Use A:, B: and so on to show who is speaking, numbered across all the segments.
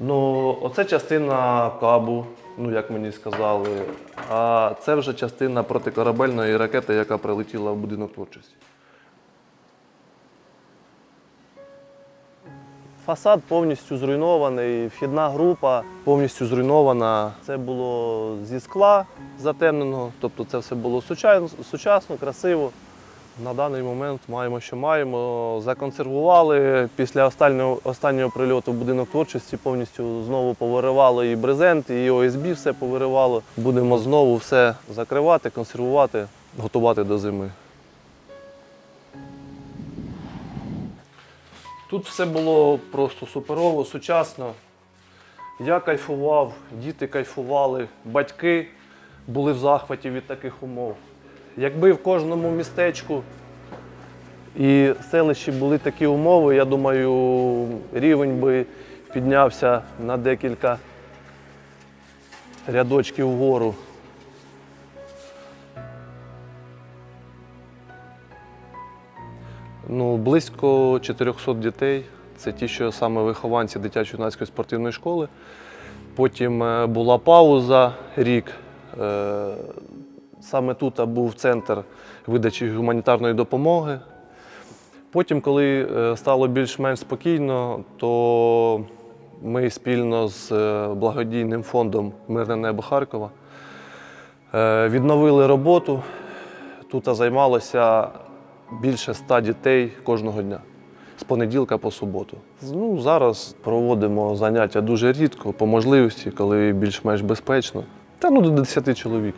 A: Ну, оце частина кабу, ну як мені сказали. А це вже частина протикорабельної ракети, яка прилетіла в будинок творчості. Фасад повністю зруйнований, вхідна група повністю зруйнована. Це було зі скла затемненого, тобто це все було сучасно, красиво. На даний момент маємо, що маємо. Законсервували після останнього, останнього прильоту в будинок творчості, повністю знову повиривало і брезент, і ОСБ все повиривало. Будемо знову все закривати, консервувати, готувати до зими. Тут все було просто суперово, сучасно. Я кайфував, діти кайфували, батьки були в захваті від таких умов. Якби в кожному містечку і селищі були такі умови, я думаю, рівень би піднявся на декілька рядочків вгору. Ну, близько 400 дітей. Це ті, що саме вихованці дитячо-юнацької спортивної школи. Потім е, була пауза рік. Саме тут був центр видачі гуманітарної допомоги. Потім, коли е, стало більш-менш спокійно, то ми спільно з е, благодійним фондом Мирне небо Харкова е, відновили роботу. Тут займалося більше ста дітей кожного дня з понеділка по суботу. Ну, зараз проводимо заняття дуже рідко, по можливості, коли більш-менш безпечно. Та ну до 10 чоловік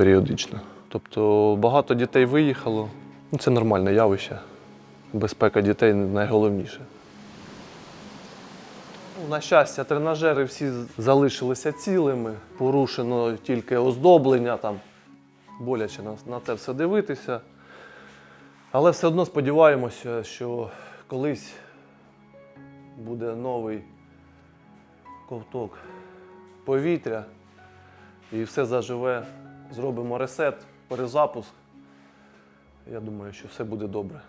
A: періодично. Тобто багато дітей виїхало. Ну, це нормальне явище. Безпека дітей найголовніше. Ну, На щастя, тренажери всі залишилися цілими, порушено тільки оздоблення, там боляче на, на це все дивитися. Але все одно сподіваємося, що колись буде новий ковток повітря і все заживе. Зробимо ресет, перезапуск. Я думаю, що все буде добре.